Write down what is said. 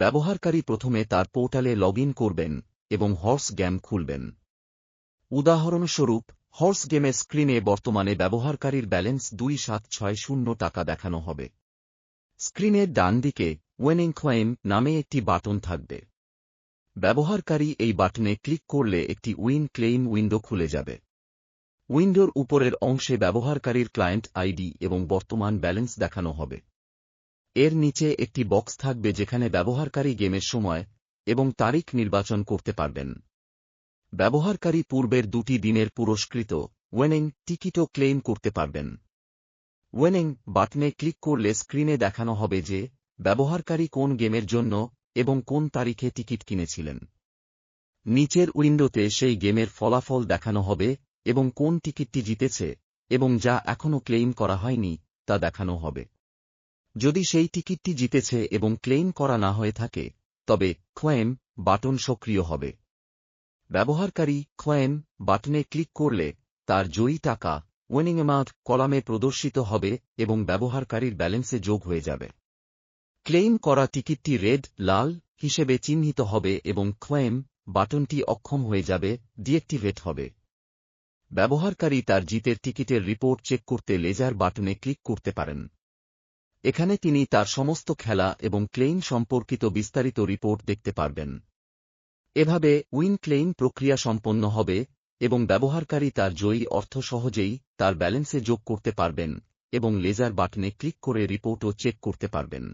ব্যবহারকারী প্রথমে তার পোর্টালে লগ করবেন এবং হর্স গেম খুলবেন। উদাহরণস্বরূপ, হর্স গেমের স্ক্রিনে বর্তমানে ব্যবহারকারীর ব্যালেন্স দুই সাত ছয় শূন্য টাকা দেখানো হবে। স্ক্রিনের ডান দিকে ওয়েনিং ক্লাইম নামে একটি বাটন থাকবে। ব্যবহারকারী এই বাটনে ক্লিক করলে একটি উইন ক্লেইম উইন্ডো খুলে যাবে। উইন্ডোর উপরের অংশে ব্যবহারকারীর ক্লায়েন্ট আইডি এবং বর্তমান ব্যালেন্স দেখানো হবে। এর নিচে একটি বক্স থাকবে যেখানে ব্যবহারকারী গেমের সময় এবং তারিখ নির্বাচন করতে পারবেন। ব্যবহারকারী পূর্বের দুটি দিনের পুরস্কৃত ওয়েনিং টিকিটও ক্লেইম করতে পারবেন। ওয়েনিং বাটনে ক্লিক করলে স্ক্রিনে দেখানো হবে যে ব্যবহারকারী কোন গেমের জন্য এবং কোন তারিখে টিকিট কিনেছিলেন। নিচের উইন্ডোতে সেই গেমের ফলাফল দেখানো হবে এবং কোন টিকিটটি জিতেছে এবং যা এখনও ক্লেইম করা হয়নি তা দেখানো হবে। যদি সেই টিকিটটি জিতেছে এবং ক্লেইম করা না হয়ে থাকে, তবে ক্লেম বাটন সক্রিয় হবে। ব্যবহারকারী ক্লেম বাটনে ক্লিক করলে তার জয়ী টাকা ওয়েনিং অ্যামাউন্ট কলামে প্রদর্শিত হবে এবং ব্যবহারকারীর ব্যালেন্সে যোগ হয়ে যাবে। ক্লেইম করা টিকিটটি রেড, লাল হিসেবে চিহ্নিত হবে এবং ক্লেম বাটনটি অক্ষম হয়ে যাবে, ডিএক্টিভেট হবে। ব্যবহারকারী তার জিতের টিকিটের রিপোর্ট চেক করতে লেজার বাটনে ক্লিক করতে পারেন। এখানে তিনি তার সমস্ত খেলা এবং ক্লেইন সম্পর্কিত বিস্তারিত রিপোর্ট দেখতে পারবেন। এভাবে উইন ক্লেইন প্রক্রিয়া সম্পন্ন হবে এবং ব্যবহারকারী তার জয়ী অর্থ সহজেই তার ব্যালেন্সে যোগ করতে পারবেন এবং লেজার বাটনে ক্লিক করে রিপোর্টও চেক করতে পারবেন।